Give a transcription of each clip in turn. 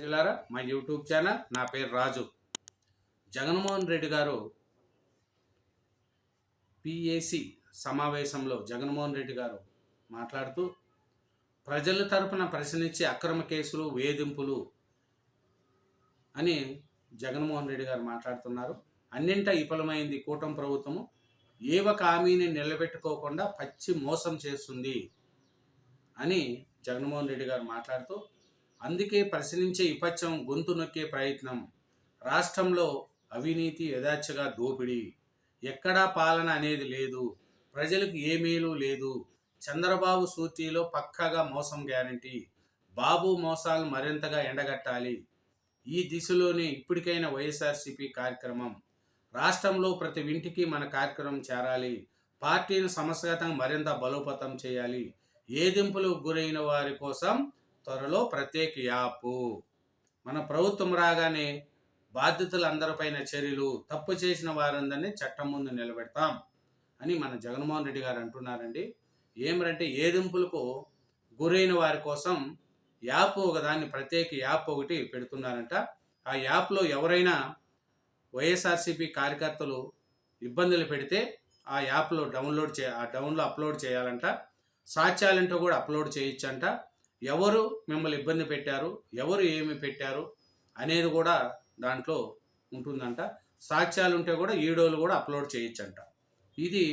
ప్రజలారా మా YouTube channel నా పేరు రాజు. జగన్మోహన్ రెడ్డి గారు పిఏసి సమావేశంలో జగన్మోహన్ రెడ్డి గారు మాట్లాడుతూ ప్రజల తరపున ప్రశ్నించే అక్రమ కేసులు వేధింపులు అని జగన్మోహన్ రెడ్డి గారు మాట్లాడుతున్నారు. అన్నింట విఫలమైంది కూటమి ప్రభుత్వము ఏ ఒక హామీని నిలబెట్టుకోకుండా పచ్చి మోసం చేస్తుంది అని జగన్మోహన్ రెడ్డి గారు మాట్లాడుతూ అందుకే ప్రశ్నించే విపక్షం గొంతు నొక్కే ప్రయత్నం. రాష్ట్రంలో అవినీతి యథాచ్ఛగా దోపిడీ. ఎక్కడా పాలన అనేది లేదు. ప్రజలకు ఏ మేలు లేదు. చంద్రబాబు సూచీలో పక్కాగా మోసం గ్యారంటీ. బాబు మోసాలు మరింతగా ఎండగట్టాలి. ఈ దిశలోనే ఇప్పటికైనా వైఎస్ఆర్సీపీ కార్యక్రమం. రాష్ట్రంలో ప్రతి ఇంటికి మన కార్యక్రమం చేరాలి. పార్టీని సమస్యగతంగా మరింత బలోపతం చేయాలి. ఏదింపులకు గురైన వారి కోసం త్వరలో ప్రత్యేక యాపు. మన ప్రభుత్వం రాగానే బాధ్యతలందరిపైన చర్యలు తప్పు చేసిన వారందరినీ చట్టం ముందు నిలబెడతాం అని మన జగన్మోహన్ రెడ్డి గారు అంటున్నారండి. ఏమిటంటే ఏదింపులకు గురైన వారి కోసం యాప్ ఒకదాన్ని ప్రత్యేక యాప్ ఒకటి పెడుతున్నారంట. ఆ యాప్లో ఎవరైనా వైఎస్ఆర్సీపీ కార్యకర్తలు ఇబ్బందులు పెడితే ఆ యాప్లో డౌన్లోడ్ చే ఆ డౌన్లో అప్లోడ్ చేయాలంట. సాక్ష్యాలంటూ కూడా అప్లోడ్ చేయొచ్చంట. ఎవరు మిమ్మల్ని ఇబ్బంది పెట్టారు ఎవరు ఏమి పెట్టారు అనేది కూడా దాంట్లో ఉంటుందంట. సాక్ష్యాలు ఉంటే కూడా ఈడోలు కూడా అప్లోడ్ చేయొచ్చంట. ఇది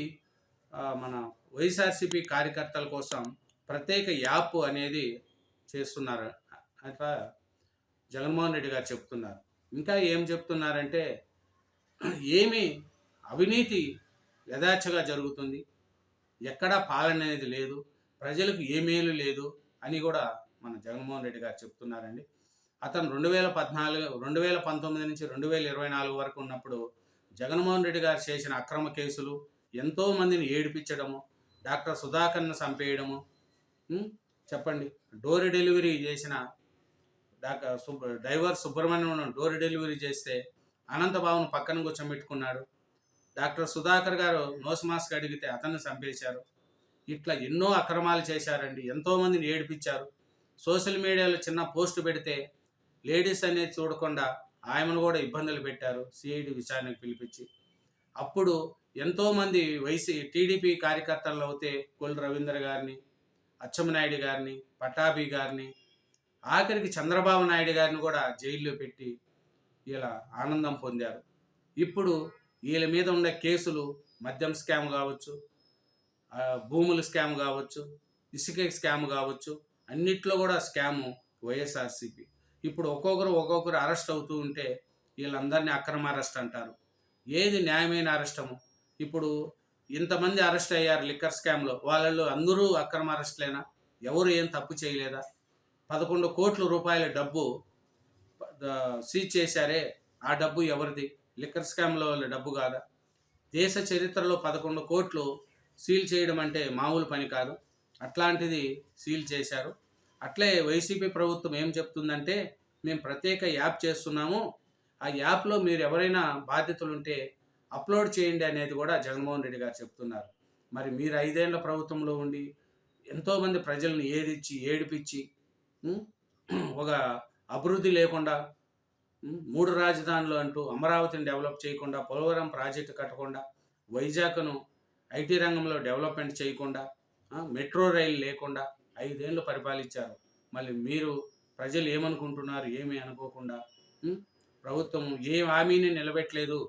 మన వైఎస్ఆర్సీపీ కార్యకర్తల కోసం ప్రత్యేక యాప్ అనేది చేస్తున్నారు. అట్లా జగన్మోహన్ రెడ్డి గారు చెప్తున్నారు. ఇంకా ఏం చెప్తున్నారంటే ఏమి అవినీతి యథాచగా జరుగుతుంది. ఎక్కడా పాలన అనేది లేదు. ప్రజలకు ఏ మేలు లేదు. అని కూడా మన జగన్మోహన్ రెడ్డి గారు చెప్తున్నారండి. అతను రెండు వేల పద్నాలుగు రెండు వేల పంతొమ్మిది నుంచి రెండు వేల ఇరవై నాలుగు వరకు ఉన్నప్పుడు జగన్మోహన్ రెడ్డి గారు చేసిన అక్రమ కేసులు ఎంతో మందిని ఏడిపించడము డాక్టర్ సుధాకర్ను చంపేయడము చెప్పండి. డోర్ డెలివరీ చేసిన doctor driver Subrahmanyam door delivery చేస్తే అనంతబాబును పక్కన కూర్చోబెట్టుకున్నాడు. డాక్టర్ సుధాకర్ గారు నోస్ మాస్క్ అడిగితే అతన్ని చంపేశారు. ఇట్లా ఎన్నో అక్రమాలు చేశారండి. ఎంతోమందిని ఏడిపించారు. సోషల్ మీడియాలో చిన్న పోస్ట్ పెడితే లేడీస్ అనేది చూడకుండా ఆయనను కూడా ఇబ్బందులు పెట్టారు సిఐడి విచారణకు పిలిపించి. అప్పుడు ఎంతోమంది వైసీ టీడీపీ కార్యకర్తలు అవుతే కొల్ రవీంద్ర గారిని అచ్చెన్నాయుడు గారిని పటాభి గారిని ఆఖరికి చంద్రబాబు నాయుడు గారిని కూడా జైల్లో పెట్టి ఇలా ఆనందం పొందారు. ఇప్పుడు వీళ్ళ మీద ఉన్న కేసులు మద్యం స్కామ్ కావచ్చు భూముల స్కామ్ కావచ్చు ఇసుక స్కామ్ కావచ్చు అన్నిట్లో కూడా స్కాము వైఎస్ఆర్సీపీ. ఇప్పుడు ఒక్కొక్కరు ఒక్కొక్కరు అరెస్ట్ అవుతూ ఉంటే వీళ్ళందరినీ అక్రమ అరెస్ట్ అంటారు. ఏది న్యాయమైన అరెస్టము ఇప్పుడు ఇంతమంది అరెస్ట్ అయ్యారు లిక్కర్ స్కామ్లో. వాళ్ళు అందరూ అక్రమ అరెస్ట్లేనా? ఎవరు ఏం తప్పు చేయలేదా? పదకొండు కోట్ల రూపాయల డబ్బు సీజ్ చేశారే. ఆ డబ్బు ఎవరిది? లిక్కర్ స్కామ్లో డబ్బు కాదా? దేశ చరిత్రలో పదకొండు కోట్లు సీల్ చేయడం అంటే మామూలు పని కాదు. అట్లాంటిది సీల్ చేశారు. అట్లే వైసీపీ ప్రభుత్వం ఏం చెప్తుందంటే మేము ప్రత్యేక యాప్ చేస్తున్నాము. ఆ యాప్లో మీరు ఎవరైనా బాధ్యతలుంటే అప్లోడ్ చేయండి అనేది కూడా జగన్మోహన్ రెడ్డి గారు చెప్తున్నారు. మరి మీరు ఐదేళ్ళ ప్రభుత్వంలో ఉండి ఎంతోమంది ప్రజలను ఏదిచ్చి ఏడిపించి ఒక అభివృద్ధి లేకుండా మూడు రాజధానులు అంటూ అమరావతిని డెవలప్ చేయకుండా పోలవరం ప్రాజెక్టు కట్టకుండా వైజాగ్ను ఐటీ రంగంలో డెవలప్మెంట్ చేయకుండా మెట్రో రైలు లేకుండా ఐదేళ్ళు పరిపాలించారు. మళ్ళీ మీరు ప్రజలు ఏమనుకుంటున్నారు ఏమీ అనుకోకుండా ప్రభుత్వం ఏ హామీని నిలబెట్టలేదు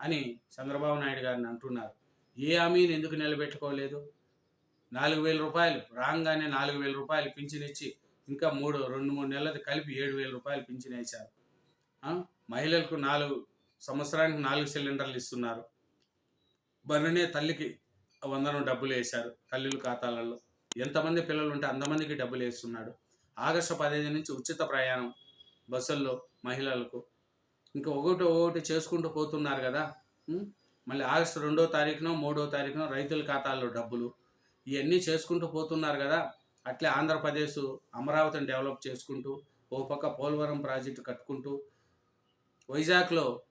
అని చంద్రబాబు నాయుడు గారిని అంటున్నారు. ఏ హామీని ఎందుకు నిలబెట్టుకోలేదు? నాలుగు వేల రూపాయలు రాగానే నాలుగు వేల రూపాయలు పింఛన్ ఇచ్చి ఇంకా మూడు రెండు మూడు నెలలది కలిపి ఏడు వేల రూపాయలు పింఛన్ వేశారు. మహిళలకు నాలుగు సంవత్సరానికి నాలుగు సిలిండర్లు ఇస్తున్నారు. బర్రెనే తల్లికి వందనం డబ్బులు వేశారు తల్లుల ఖాతాలలో. ఎంతమంది పిల్లలు ఉంటే అంతమందికి డబ్బులు వేస్తున్నాడు. ఆగస్టు పదిహేను నుంచి ఉచిత ప్రయాణం బస్సుల్లో మహిళలకు. ఇంకా ఒకటి ఒకటి చేసుకుంటూ పోతున్నారు కదా. మళ్ళీ ఆగస్టు రెండో తారీఖునో మూడో తారీఖునో రైతుల ఖాతాల్లో డబ్బులు. ఇవన్నీ చేసుకుంటూ పోతున్నారు కదా. అట్లే ఆంధ్రప్రదేశ్ అమరావతిని డెవలప్ చేసుకుంటూ ఓ పక్క పోలవరం ప్రాజెక్టు కట్టుకుంటూ వైజాగ్లో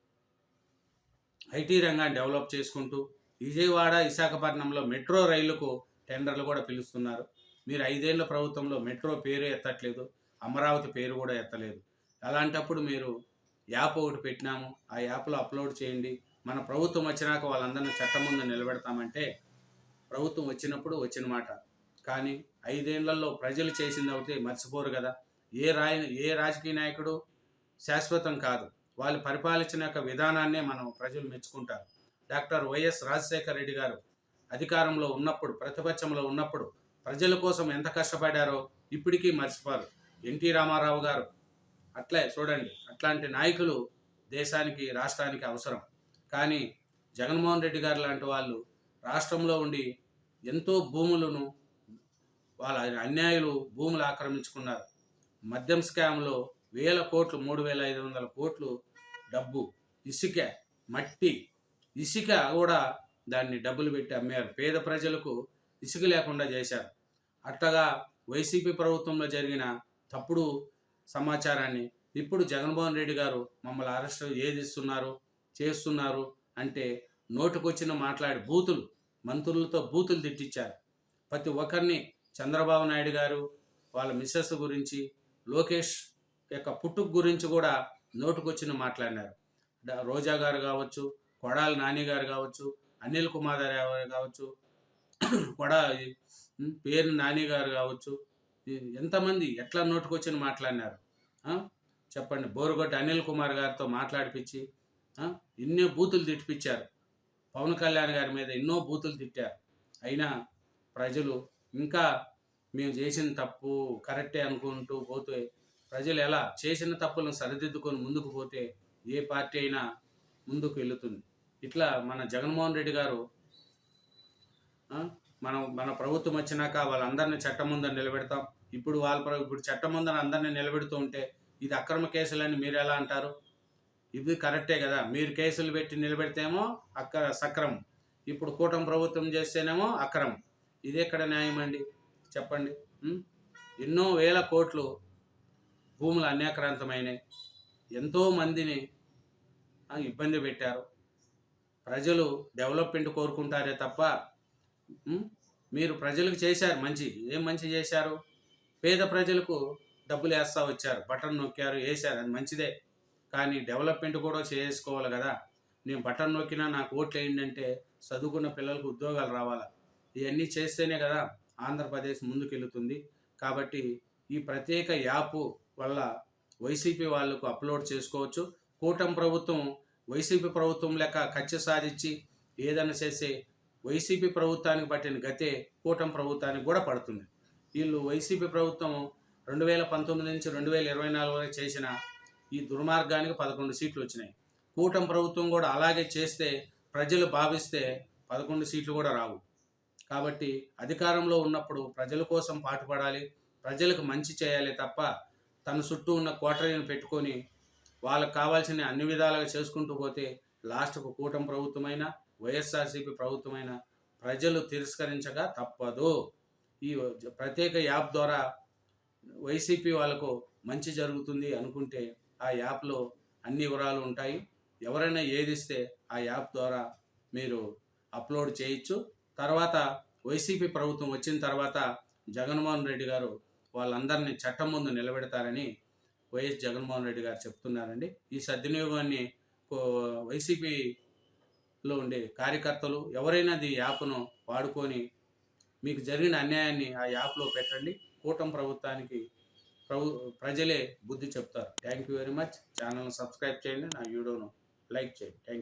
ఐటీ రంగాన్ని డెవలప్ చేసుకుంటూ విజయవాడ విశాఖపట్నంలో మెట్రో రైళ్ళకు టెండర్లు కూడా పిలుస్తున్నారు. మీరు ఐదేళ్ళ ప్రభుత్వంలో మెట్రో పేరు ఎత్తట్లేదు అమరావతి పేరు కూడా ఎత్తలేదు. అలాంటప్పుడు మీరు యాప్ ఒకటి పెట్టినాము ఆ యాప్లో అప్లోడ్ చేయండి. మన ప్రభుత్వం వచ్చినాక వాళ్ళందరినీ చట్టం ముందు నిలబెడతామంటే ప్రభుత్వం వచ్చినప్పుడు వచ్చిన మాట. కానీ ఐదేళ్ళలో ప్రజలు చేసింది ఒకటి మర్చిపోరు కదా. ఏ రాయ ఏ రాజకీయ నాయకుడు శాశ్వతం కాదు. వాళ్ళు పరిపాలించిన యొక్క విధానాన్నే మనం ప్రజలు మెచ్చుకుంటారు. డాక్టర్ వైఎస్ రాజశేఖర రెడ్డి గారు అధికారంలో ఉన్నప్పుడు ప్రతిపక్షంలో ఉన్నప్పుడు ప్రజల కోసం ఎంత కష్టపడారో ఇప్పటికీ మర్చిపోరు. ఎన్టీ రామారావు గారు అట్లే చూడండి అట్లాంటి నాయకులు దేశానికి రాష్ట్రానికి అవసరం. కానీ జగన్మోహన్ రెడ్డి గారు లాంటి వాళ్ళు రాష్ట్రంలో ఉండి ఎంతో భూములను వాళ్ళ అన్యాయులు భూములు ఆక్రమించుకున్నారు. మద్యం స్కామ్లో వేల కోట్లు మూడు వేల ఐదు వందల కోట్లు డబ్బు ఇసుక మట్టి ఇసుక కూడా దాన్ని డబ్బులు పెట్టి అమ్మారు. పేద ప్రజలకు ఇసుక లేకుండా చేశారు. అట్టగా వైసీపీ ప్రభుత్వంలో జరిగిన తప్పుడు సమాచారాన్ని ఇప్పుడు జగన్మోహన్ రెడ్డి గారు మమ్మల్ని అరెస్ట్ ఏది ఇస్తున్నారు చేస్తున్నారు అంటే నోటుకొచ్చిన మాట్లాడి బూతులు మంత్రులతో బూతులు తిట్టించారు. ప్రతి ఒక్కరిని చంద్రబాబు నాయుడు గారు వాళ్ళ మిస్సెస్ గురించి లోకేష్ యొక్క పుట్టుకు గురించి కూడా నోటుకొచ్చిన మాట్లాడినారు. రోజా గారు కావచ్చు కొడాలి నాని గారు కావచ్చు అనిల్ కుమార్ గారు కావచ్చు కొడా పేరు నాని గారు కావచ్చు ఎంతమంది ఎట్లా నోటుకొచ్చిన మాట్లాడినారు? చెప్పండి. బోరుగొడ్డ అనిల్ కుమార్ గారితో మాట్లాడిపించి ఎన్నో బూతులు తిట్టిపించారు. పవన్ కళ్యాణ్ గారి మీద ఎన్నో బూతులు తిట్టారు. అయినా ప్రజలు ఇంకా మేము చేసిన తప్పు కరెక్టే అనుకుంటూ పోతే ప్రజలు ఎలా చేసిన తప్పులను సరిదిద్దుకొని ముందుకు పోతే ఏ పార్టీ అయినా ముందుకు వెళుతుంది. ఇట్లా మన జగన్మోహన్ రెడ్డి గారు మనం మన ప్రభుత్వం వచ్చినాక వాళ్ళందరినీ చట్టం ముందర నిలబెడతాం. ఇప్పుడు వాళ్ళ ఇప్పుడు చట్టం ముందర అందరినీ నిలబెడుతూ ఉంటే ఇది అక్రమ కేసులని మీరు ఎలా అంటారు? ఇది కరెక్టే కదా. మీరు కేసులు పెట్టి నిలబెడితేమో అక్క సక్రమం. ఇప్పుడు కూటమి ప్రభుత్వం చేస్తేనేమో అక్రమం. ఇది ఎక్కడ న్యాయం అండి? చెప్పండి. ఎన్నో వేల కోట్లు భూములు అన్యాక్రాంతమైనవి ఎంతో మందిని ఇబ్బంది పెట్టారు. ప్రజలు డెవలప్మెంట్ కోరుకుంటారే తప్ప మీరు ప్రజలకు చేశారు మంచి. ఏం మంచి చేశారు? పేద ప్రజలకు డబ్బులు వేస్తా వచ్చారు బటన్ నొక్కారు వేశారు. అది మంచిదే. కానీ డెవలప్మెంట్ కూడా చేసుకోవాలి కదా. నేను బటన్ నొక్కినా నాకు ఓట్లు ఏంటంటే చదువుకున్న పిల్లలకు ఉద్యోగాలు రావాలా? ఇవన్నీ చేస్తేనే కదా ఆంధ్రప్రదేశ్ ముందుకెళ్తుంది. కాబట్టి ఈ ప్రత్యేక యాప్ వల్ల వైసీపీ వాళ్ళకు అప్లోడ్ చేసుకోవచ్చు. కూటమి ప్రభుత్వం వైసీపీ ప్రభుత్వం లెక్క కక్ష సాధించి ఏదైనా చేసే వైసీపీ ప్రభుత్వానికి పట్టిన గతే కూటమి ప్రభుత్వానికి కూడా పడుతుంది. వీళ్ళు వైసీపీ ప్రభుత్వం రెండు వేల పంతొమ్మిది నుంచి రెండు వేల ఇరవై నాలుగు వరకు చేసిన ఈ దుర్మార్గానికి పదకొండు సీట్లు వచ్చినాయి. కూటమి ప్రభుత్వం కూడా అలాగే చేస్తే ప్రజలు భావిస్తే పదకొండు సీట్లు కూడా రావు. కాబట్టి అధికారంలో ఉన్నప్పుడు ప్రజల కోసం పాటుపడాలి ప్రజలకు మంచి చేయాలి తప్ప తన చుట్టూ ఉన్న కోటరీని పెట్టుకొని వాళ్ళకు కావాల్సిన అన్ని విధాలుగా చేసుకుంటూ పోతే లాస్ట్కు కూటమి ప్రభుత్వమైన వైఎస్ఆర్సీపీ ప్రభుత్వమైన ప్రజలు తిరస్కరించగా తప్పదు. ఈ ప్రత్యేక యాప్ ద్వారా వైసీపీ వాళ్ళకు మంచి జరుగుతుంది అనుకుంటే ఆ యాప్లో అన్ని వివరాలు ఉంటాయి. ఎవరైనా ఏదిస్తే ఆ యాప్ ద్వారా మీరు అప్లోడ్ చేయొచ్చు. తర్వాత వైసీపీ ప్రభుత్వం వచ్చిన తర్వాత జగన్మోహన్ రెడ్డి గారు వాళ్ళందరినీ చట్టం ముందు నిలబెడతారని వైఎస్ జగన్మోహన్ రెడ్డి గారు చెప్తున్నారండి. ఈ సద్వినియోగాన్ని కో- వైసీపీలో ఉండే కార్యకర్తలు ఎవరైనా ఈ యాప్ను వాడుకొని మీకు జరిగిన అన్యాయాన్ని ఆ యాప్లో పెట్టండి. కూటమి ప్రభుత్వానికి ప్రభు ప్రజలే బుద్ధి చెప్తారు. Thank you very much. ఛానల్ని సబ్స్క్రైబ్ చేయండి. నా వీడియోను లైక్ చేయండి. థ్యాంక్